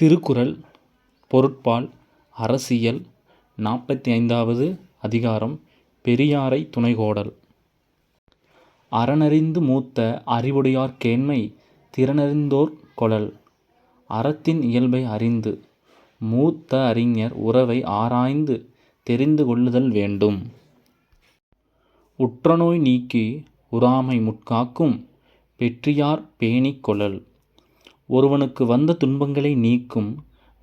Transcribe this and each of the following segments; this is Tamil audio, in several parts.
திருக்குறள் பொருட்பால் அரசியல் நாற்பத்தி ஐந்தாவது அதிகாரம் பெரியாரை துணைகோடல். அறனறிந்து மூத்த அறிவுடையார் கேண்மை திறனறிந்தோர் கொளல் அறத்தின் இயல்பை அறிந்து மூத்த அறிஞர் உறவை ஆராய்ந்து தெரிந்து கொள்ளுதல் வேண்டும். உற்றநோய் நீக்கி உறாமை முற்காக்கும் பெற்றியார் பேணிக் கொழல். ஒருவனுக்கு வந்த துன்பங்களை நீக்கும்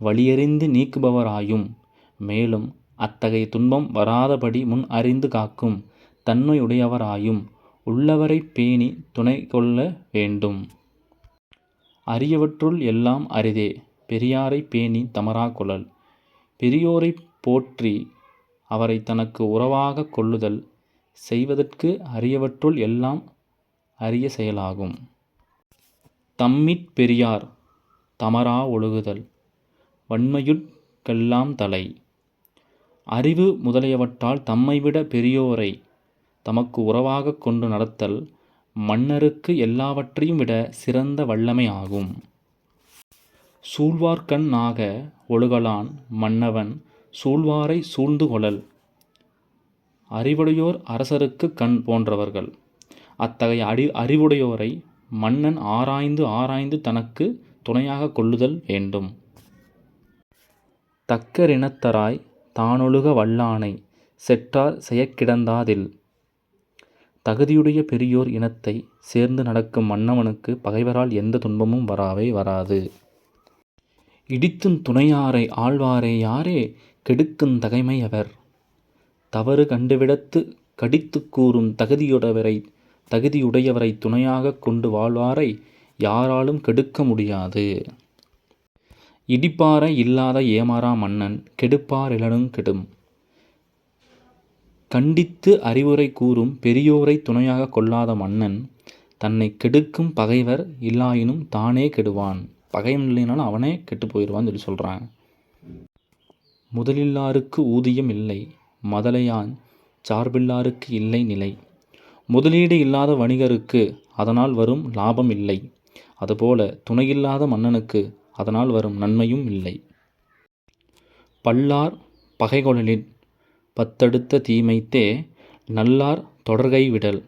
வழியறிந்து நீக்குபவராயும் மேலும் அத்தகைய துன்பம் வராதபடி முன் அறிந்து காக்கும் தன்மையுடையவராயும் உள்ளவரைப் பேணி துணை கொள்ள வேண்டும். அரியவற்றுள் எல்லாம் அரிதே பெரியாரைப் பேணி தமரா கொளல் பெரியோரைப் போற்றி அவரை தனக்கு உறவாகக் கொள்ளுதல் செய்வதற்கு அரியவற்றுள் எல்லாம் அரிய செயலாகும். தம்மிற் பெரியார் தமரா ஒழுகுதல் வன்மையுட்கெல்லாம் தலை. அறிவு முதலியவற்றால் தம்மைவிட பெரியோரை தமக்கு உறவாகக் கொண்டு நடத்தல் மன்னருக்கு எல்லாவற்றையும் விட சிறந்த வல்லமை ஆகும். சூழ்வார்கண் ணாக ஒழுகலான் மன்னவன் சூழ்வாரைச் சூழ்ந்து கொளல். அறிவுடையோர் அரசருக்கு கண் போன்றவர்கள். அத்தகைய அறி அறிவுடையோரை மன்னன் ஆராய்ந்து ஆராய்ந்து தனக்கு துணையாகக் கொள்ளுதல் வேண்டும். தக்கரினத்தராய் தானொழுக வல்லானை செற்றார் செயக்கிடந்தாதில் தகுதியுடைய பெரியோர் இனத்தை சேர்ந்து நடக்கும் மன்னவனுக்கு பகைவரால் எந்த துன்பமும் வராவே வராது. இடித்தும் துணையாரை ஆழ்வாரே யாரே? கெடுக்குந் தகைமையவர். தவறு கண்டுவிடத்து கடித்து கூறும் தகுதியுடவரை தகுதியுடையவரைத் துணையாகக் கொண்டு வாழ்வாரை யாராலும் கெடுக்க முடியாது. இடிப்பாரை இல்லாத ஏமாறா மன்னன் கெடுப்பாரிலனும் கெடும். கண்டித்து அறிவுரை கூறும் பெரியோரை துணையாகக் கொள்ளாத மன்னன் தன்னை கெடுக்கும் பகைவர் இல்லாயினும் தானே கெடுவான். பகைவன் இல்லைனாலும் அவனே கெட்டுப் போயிடுவான்னு சொல்லி சொல்கிறான் முதலில்லாருக்கு ஊதியம் இல்லை மதலையான் சார்பில்லாருக்கு இல்லை நிலை. முதலீடு இல்லாத வணிகருக்கு அதனால் வரும் லாபம் இல்லை. அதுபோல துணையில்லாத மன்னனுக்கு அதனால் வரும் நன்மையும் இல்லை. பல்லார் பகைகொழலின் பத்தடுத்த தீமைத்தே நல்லார் தொடர்கை விடல்.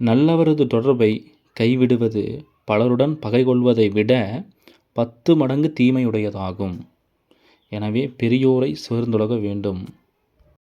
நல்லவரது தொடர்பை கைவிடுவது பலருடன் பகைகொள்வதை விட பத்து மடங்கு தீமையுடையதாகும். எனவே பெரியோரைச் சேர்ந்துலக வேண்டும்.